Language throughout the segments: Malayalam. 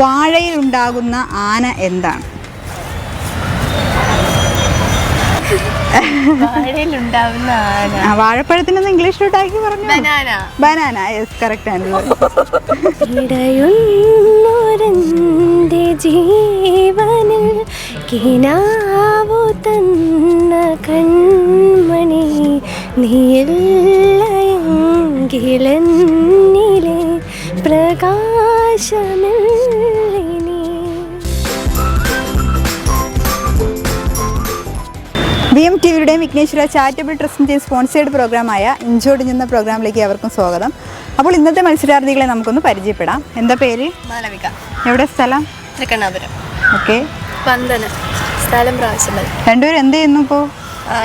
വാഴയിൽ ഉണ്ടാകുന്ന ആന എന്താണ്? വാഴപ്പഴത്തിനൊന്ന് ഇംഗ്ലീഷിലോട്ടാക്കി പറഞ്ഞു? ബനാന ബനാന യെസ് കറക്റ്റ് ആണ് ഇടയുന്നൊരന്റെ ജീവനിൽ കിനാവു തന്ന കൺമണി നീയില്ലെങ്കിലെന്നിലെ പ്രകാശമില്ലിനി വി എം ടി വിയുടെയും വിഘ്നേശ്വര ചാരിറ്റബിൾ ട്രസ്റ്റിന്റെയും സ്പോൺസേഡ് പ്രോഗ്രാമായ ഇഞ്ചോട് ചെന്ന പ്രോഗ്രാമിലേക്ക് അവർക്കും സ്വാഗതം. അപ്പോൾ ഇന്നത്തെ മത്സരാർത്ഥികളെ നമുക്കൊന്ന് പരിചയപ്പെടാം. എന്താ പേര്? മാലവിക. എവിടെ സ്ഥലം? തൃക്കണ്ണാപുരം. ഓക്കെ. വന്ദന സ്ഥലം പ്രാവശ്യം രണ്ടുപേരും എന്ത് ചെയ്യുന്നു ഇപ്പോൾ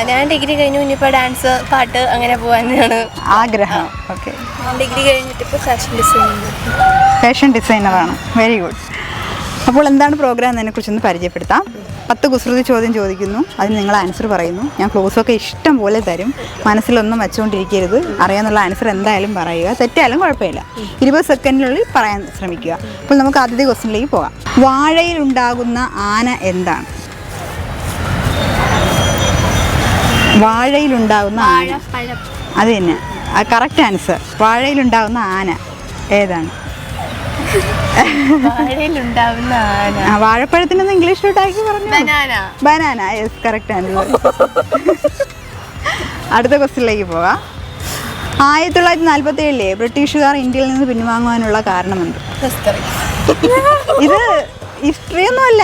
ഞാൻ ഡിഗ്രി കഴിഞ്ഞു ഇനിയിപ്പോൾ ഡാൻസ് പാട്ട് അങ്ങനെ പോകാനാണ് ആഗ്രഹം. ഓക്കെ. ഡിഗ്രി കഴിഞ്ഞിട്ട് ഇപ്പോൾ ഫാഷൻ ഡിസൈനിങ് ഫാഷൻ ഡിസൈനറാണ് വെരി ഗുഡ് അപ്പോൾ എന്താണ് പ്രോഗ്രാം എന്നതിനെ കുറിച്ചൊന്ന് പരിചയപ്പെടുത്താം. പത്ത് കുസൃതി ചോദ്യം ചോദിക്കുന്നു. അതിന് നിങ്ങൾ ആൻസർ പറയുന്നു. ഞാൻ ക്ലോസൊക്കെ ഇഷ്ടം പോലെ തരും. മനസ്സിലൊന്നും വെച്ചുകൊണ്ടിരിക്കരുത് അറിയാനുള്ള ആൻസർ എന്തായാലും പറയുക. തെറ്റായാലും കുഴപ്പമില്ല. ഇരുപത് സെക്കൻഡിനുള്ളിൽ പറയാൻ ശ്രമിക്കുക. അപ്പോൾ നമുക്ക് ആദ്യത്തെ ക്വസ്റ്റിനിലേക്ക് പോകാം. വാഴയിൽ ഉണ്ടാകുന്ന ആന എന്താണ്? വാഴയിലുണ്ടാകുന്ന ആന. അത് തന്നെ. കറക്റ്റ് ആൻസർ വാഴയിലുണ്ടാകുന്ന ആന. ഏതാണ്? വാഴപ്പഴത്തിനൊന്ന് ഇംഗ്ലീഷിലോട്ടാക്കി പറഞ്ഞു? ബനാന യെസ് കറക്റ്റ് ആണ് അടുത്ത ക്വസ്റ്റ്യനിലേക്ക് പോകാം ആയിരത്തി തൊള്ളായിരത്തി നാൽപ്പത്തി ഏഴിലെ ബ്രിട്ടീഷുകാർ ഇന്ത്യയിൽ നിന്ന് പിൻവാങ്ങുവാനുള്ള കാരണമെന്ത്? ഇത് ഹിസ്റ്ററി ഒന്നുമല്ല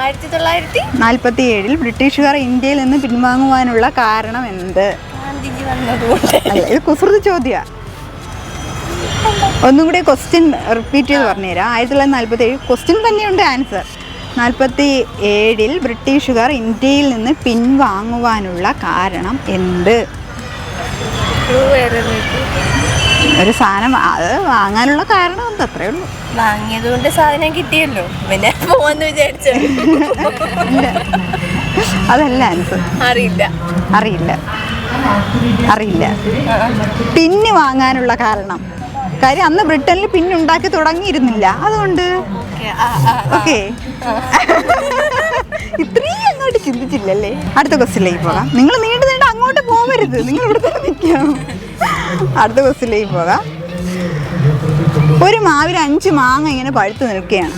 ആയിരത്തി തൊള്ളായിരത്തി നാൽപ്പത്തി ഏഴിൽ ബ്രിട്ടീഷുകാർ ഇന്ത്യയിൽ നിന്ന് പിൻവാങ്ങുവാനുള്ള കാരണം എന്ത് ഇത് കുസൃതി ചോദ്യ. ഒന്നും കൂടി ക്വസ്റ്റ്യൻ റിപ്പീറ്റ് ചെയ്ത് പറഞ്ഞുതരാം. ആയിരത്തി തൊള്ളായിരത്തി നാൽപ്പത്തി ഏഴ് ക്വസ്റ്റ്യൻ തന്നെയുണ്ട് ആൻസർ നാൽപ്പത്തി ഏഴിൽ ബ്രിട്ടീഷുകാർ ഇന്ത്യയിൽ നിന്ന് പിൻവാങ്ങുവാനുള്ള കാരണം എന്ത്? ഒരു സാധനം അത് വാങ്ങാനുള്ള കാരണം എന്ത്? അത്രേ ഉള്ളൂ. വാങ്ങിയത് കൊണ്ട് സാധനം കിട്ടിയല്ലോ. പിന്നെ പോവാന്ന് വിചാരിച്ചു. അതല്ല ആൻസർ അറിയില്ല. അറിയില്ല. അറിയില്ല. പിന്നെ വാങ്ങാനുള്ള കാരണം. കാര്യം അന്ന് ബ്രിട്ടനിൽ പിന്നുണ്ടാക്കി തുടങ്ങിയിരുന്നില്ല. അതുകൊണ്ട് ഓക്കെ ഇത്രയും അങ്ങോട്ട് ചിന്തിച്ചില്ലല്ലേ? അടുത്ത ക്വസ്റ്റിലേക്ക് പോകാം. നിങ്ങൾ നീണ്ടു നീണ്ട അങ്ങോട്ട് പോകരുത് നിങ്ങൾ ഇവിടെ നിൽക്കാം. അടുത്ത ക്വസ്റ്റിലേക്ക് പോകാം. ഒരു മാവിൽ അഞ്ച് മാങ്ങ ഇങ്ങനെ പഴുത്തു നിൽക്കുകയാണ്.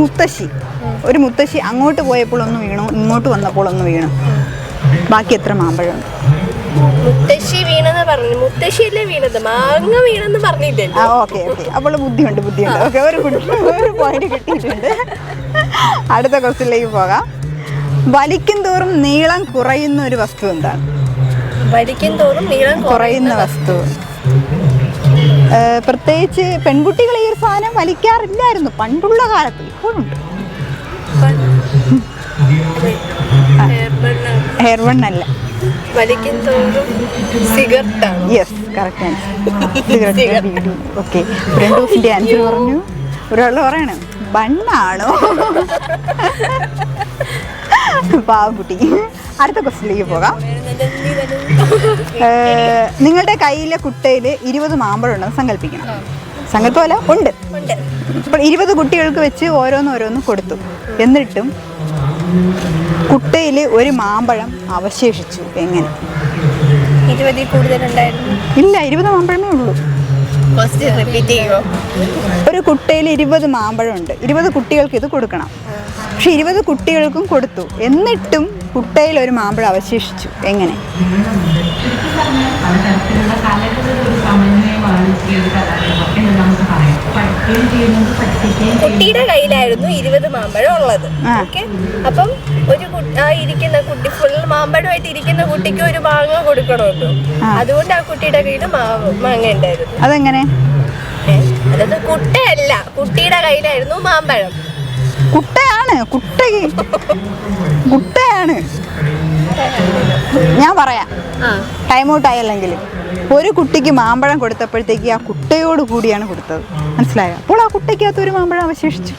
മുത്തശ്ശി. ഒരു മുത്തശ്ശി അങ്ങോട്ട് പോയപ്പോൾ ഒന്ന് വീണു ഇങ്ങോട്ട് വന്നപ്പോൾ ഒന്ന് വീണു. ബാക്കി എത്ര മാമ്പഴമുണ്ട് മുത്തശ്ശി വീണെന്ന് പറഞ്ഞു. മുത്തശ്ശിയല്ലേ വീണത്? മാങ്ങ വീണെന്ന് പറഞ്ഞില്ലല്ലോ. ആ ഓക്കെ ഓക്കെ. അപ്പോൾ ബുദ്ധിയുണ്ട് ബുദ്ധിയുണ്ട്. ഓക്കെ ഒരു ഒരു പോയിന്റ് കിട്ടിയിട്ടുണ്ട്. അടുത്ത ക്വസ്റ്റിലേക്ക് പോകാം. വലിക്കും തോറും നീളം കുറയുന്ന ഒരു വസ്തു എന്താണ്? വലിക്കും തോറും നീളം കുറയുന്ന വസ്തു. പ്രത്യേകിച്ച് പെൺകുട്ടികൾ ഈ ഒരു സാധനം വലിക്കാറില്ലായിരുന്നു. പണ്ടുള്ള കാലത്ത് ഇപ്പോഴുണ്ട് ഹെയർ വൺ അല്ല വലിക്കും തോറും സിഗരറ്റാണ് യെസ് കറക്റ്റ് ആൻസർ ഓക്കെ രണ്ട് ദിവസത്തിന്റെ ആൻസർ പറഞ്ഞു. ഒരാൾ പറയണം ബണ്ണാണോ? പാവക്കുട്ടി. അടുത്ത ക്വസ്റ്റിലേക്ക് പോകാം. നിങ്ങളുടെ കയ്യിലെ കുട്ടയിൽ ഇരുപത് മാമ്പഴം ഉണ്ടെന്ന് സങ്കല്പിക്കണം സങ്കല്പമല്ല ഉണ്ട്. അപ്പോൾ ഇരുപത് കുട്ടികൾക്ക് വെച്ച് ഓരോന്നോരോന്ന് ഓരോന്ന് കൊടുത്തു. എന്നിട്ടും കുട്ടയിൽ ഒരു മാമ്പഴം അവശേഷിച്ചു. എങ്ങനെ? ഇരുപതിൽ കൂടുതലുണ്ടായിരുന്നു. ഇല്ല ഇരുപത് മാമ്പഴമേ ഉള്ളൂ. ഒരു കുട്ടയിൽ ഇരുപത് മാമ്പഴമുണ്ട്. ഇരുപത് കുട്ടികൾക്ക് ഇത് കൊടുക്കണം. പക്ഷെ ഇരുപത് കുട്ടികൾക്കും കൊടുത്തു. എന്നിട്ടും കുട്ടയിൽ ഒരു മാമ്പഴം അവശേഷിച്ചു. എങ്ങനെ? കുട്ടിയുടെ കയ്യിലായിരുന്നു ഇരുപത് മാമ്പഴം ഉള്ളത്. ഓക്കെ? അപ്പം ഒരു ആ ഇരിക്കുന്ന കുട്ടി ഫുൾ മാമ്പഴമായിട്ട് ഇരിക്കുന്ന കുട്ടിക്ക് ഒരു മാങ്ങ കൊടുക്കണമല്ലോ. അതുകൊണ്ട് ആ കുട്ടിയുടെ കയ്യിൽ മാങ്ങ ഉണ്ടായിരുന്നു. അതെങ്ങനെ? അതായത് കുട്ടയല്ല. കുട്ടിയുടെ കയ്യിലായിരുന്നു മാമ്പഴം. കുട്ടയാണ്. കുട്ട ടൈം ഔട്ട് ആയല്ലെങ്കിൽ ഒരു കുട്ടിക്ക് മാമ്പഴം കൊടുത്തപ്പോഴത്തേക്ക് ആ കുട്ടയോട് കൂടിയാണ് കൊടുത്തത്. മനസ്സിലായോ? അപ്പോൾ ആ കുട്ടയ്ക്കകത്ത് ഒരു മാമ്പഴം അവശേഷിച്ചു.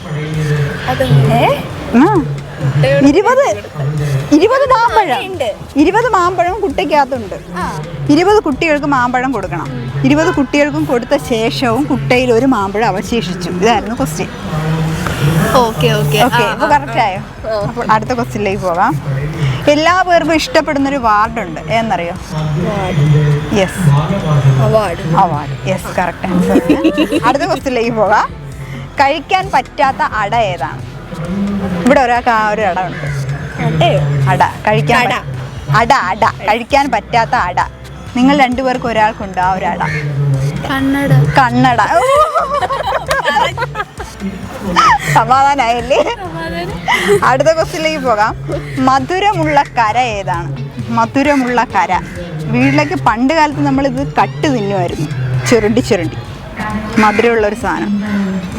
ഇരുപത് ഇരുപത് മാമ്പഴം. ഇരുപത് മാമ്പഴം കുട്ടയ്ക്കകത്തുണ്ട്. ഇരുപത് കുട്ടികൾക്ക് മാമ്പഴം കൊടുക്കണം. ഇരുപത് കുട്ടികൾക്കും കൊടുത്ത ശേഷവും കുട്ടയിൽ ഒരു മാമ്പഴം അവശേഷിച്ചു. ഇതായിരുന്നു ക്വസ്റ്റ്യൻ ഓക്കെ ഓക്കെ. ഓക്കെ അപ്പോൾ കറക്റ്റ് ആയോ അപ്പോൾ അടുത്ത ക്വസ്റ്റ്യനിലേക്ക് പോകാം. എല്ലാ പേർക്കും ഇഷ്ടപ്പെടുന്ന ഒരു വാർഡുണ്ട് എന്നറിയോ yes award. Award. Yes correct answer അടുത്ത ക്വസ്റ്റ്യനിലേക്ക് പോകാം. കഴിക്കാൻ പറ്റാത്ത അട ഏതാണ്? ഇവിടെ ഒരാൾക്ക് ആ ഒരു അട ഉണ്ട്. അട. കഴിക്കാൻ അട. അട കഴിക്കാൻ പറ്റാത്ത അട. നിങ്ങൾ രണ്ടുപേർക്കും ഒരാൾക്കുണ്ട് ആ ഒരു അട. കണ്ണട. കണ്ണട. സമാധാനായല്ലേ? അടുത്ത ക്വസ്റ്റ്യനിലേക്ക് പോകാം. മധുരമുള്ള കര ഏതാണ്? മധുരമുള്ള കര. വീട്ടിലേക്ക് പണ്ട് കാലത്ത് ഇത് കട്ട് തിന്നുമായിരുന്നു. ചുരുണ്ടി ചുരുണ്ടി. മധുരമുള്ള ഒരു സാധനം.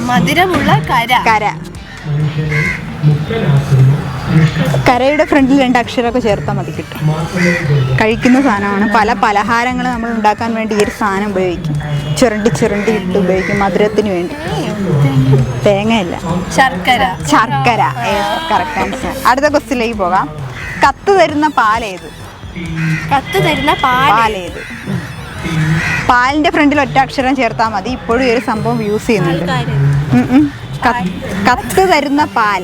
മധുരമുള്ള കര. കര. കരയുടെ ഫ്രണ്ടിൽ രണ്ട് അക്ഷരമൊക്കെ ചേർത്താൽ മതി കിട്ടും. കഴിക്കുന്ന സാധനമാണ്. പല പലഹാരങ്ങൾ നമ്മൾ ഉണ്ടാക്കാൻ വേണ്ടി ഈ ഒരു സാധനം ഉപയോഗിക്കും. ചുരണ്ടി ചുരണ്ടി ഇട്ട് ഉപയോഗിക്കും മധുരത്തിന് വേണ്ടി. തേങ്ങയല്ല. ശർക്കര. ശർക്കര. കറക്റ്റ് ആൻസർ അടുത്ത ക്വസ്റ്റിലേക്ക് പോകാം. കത്ത് തരുന്ന പാലേത് കത്ത് തരുന്ന പാൽ പാലേത് പാലിന്റെ ഫ്രണ്ടിൽ ഒറ്റ അക്ഷരം ചേർത്താൽ മതി. ഇപ്പോഴും ഈ ഒരു സംഭവം യൂസ് ചെയ്യുന്നുണ്ട്. കത്ത് തരുന്ന പാൽ.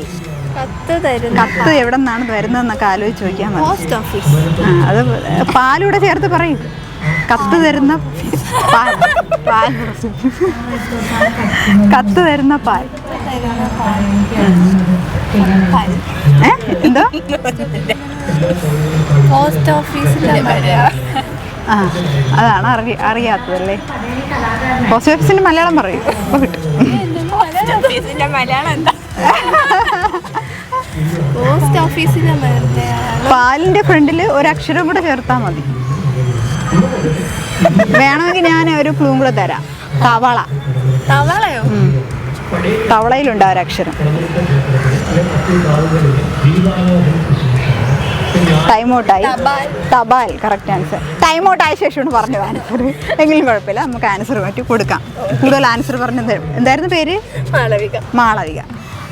കത്ത് തരുന്ന കത്ത് എവിടെ നിന്നാണ് വരുന്നതെന്നൊക്കെ ആലോചിച്ച് നോക്കിയാൽ മതി പോസ്റ്റ് ഓഫീസ് ആ, അത് പാലൂടെ ചേർത്ത് പറയും. കത്ത് തരുന്ന പാൽ പാൽ. കത്ത് തരുന്ന പാൽ. ഏ? എന്തോ? പോസ്റ്റ് ഓഫീസിലെ ആ അതാണ് അറിയ അറിയാത്തതല്ലേ? പോസ്റ്റ് ഓഫീസിന്റെ മലയാളം പറയും. അപ്പോൾ കിട്ടും. മലയാളം എന്താ? പോസ്റ്റ് മലയാളം പാലിന്റെ ഫ്രണ്ടിൽ ഒരു അക്ഷരം കൂടെ ചേർത്താൽ മതി. വേണമെങ്കിൽ ഞാൻ ഒരു ക്ലൂം കൂടെ തരാം. തവള. തവളയോ. തവളയിലുണ്ട് ആ ഒരു അക്ഷരം ടൈം ഔട്ടായി തപാൽ. കറക്റ്റ് ആൻസർ ടൈം ഔട്ട് ആയ ശേഷമാണ് പറഞ്ഞത് ആൻസർ എങ്കിലും കുഴപ്പമില്ല. നമുക്ക് ആൻസർ മാറ്റി കൊടുക്കാം. കൂടുതൽ ആൻസർ പറഞ്ഞു തരും എന്തായിരുന്നു പേര്? മാളവിക. മാളവിക.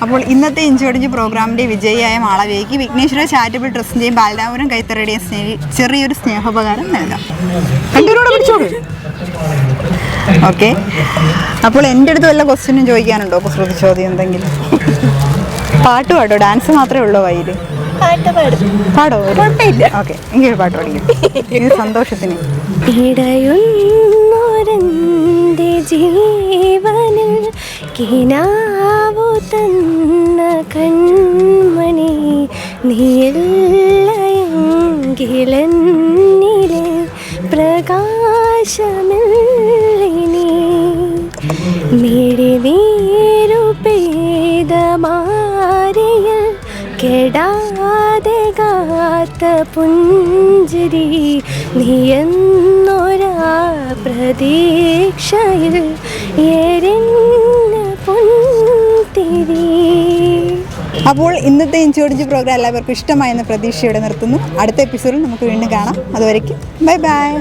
അപ്പോൾ ഇന്നത്തെ ഇഞ്ചോടിഞ്ച് പ്രോഗ്രാമിന്റെ വിജയിയായ മാളവിയയ്ക്ക് വിഘ്നേശ്വര ചാരിറ്റബിൾ ട്രസ്റ്റിന്റെയും ബാലരാപുരം കൈത്തറയുടെയും സ്നേഹി ചെറിയൊരു സ്നേഹോപകാരം നൽകാം. രണ്ടുപേരോട് പിടിച്ചോളൂ ഓക്കെ. അപ്പോൾ എന്റെ അടുത്ത് വല്ല ക്വസ്റ്റ്യനും ചോദിക്കാനുണ്ടോ? കുസൃതി ചോദ്യം എന്തെങ്കിലും? പാട്ട് പാടോ? ഡാൻസ് മാത്രമേ ഉള്ളൂ വൈകിട്ട്? പാടും. കുഴപ്പമില്ല. ഓക്കെ. എങ്കിൽ പാട്ട് പഠിക്കും ഇത് സന്തോഷത്തിന്. ജീവനിൽ കിനാവു തന്ന കൺമണി നീയല്ലയെങ്കിലെന്നിലെ പ്രകാശമില്ലിനി. മിഴിനീരു പെയ്ത മാറിയൽ കെടാതെ കാത്ത പുഞ്ചിരി നീയെന്നൊരാ പ്രതീക്ഷയിൽ എരിഞ്ഞ അപ്പോൾ ഇന്നത്തെ ഇഞ്ചോടിഞ്ച് പ്രോഗ്രാം എല്ലാവർക്കും ഇഷ്ടമായെന്ന് പ്രതീക്ഷയോടെ നിർത്തുന്നു. അടുത്ത എപ്പിസോഡിൽ നമുക്ക് വീണ്ടും കാണാം. അതുവരയ്ക്കും ബൈ ബൈ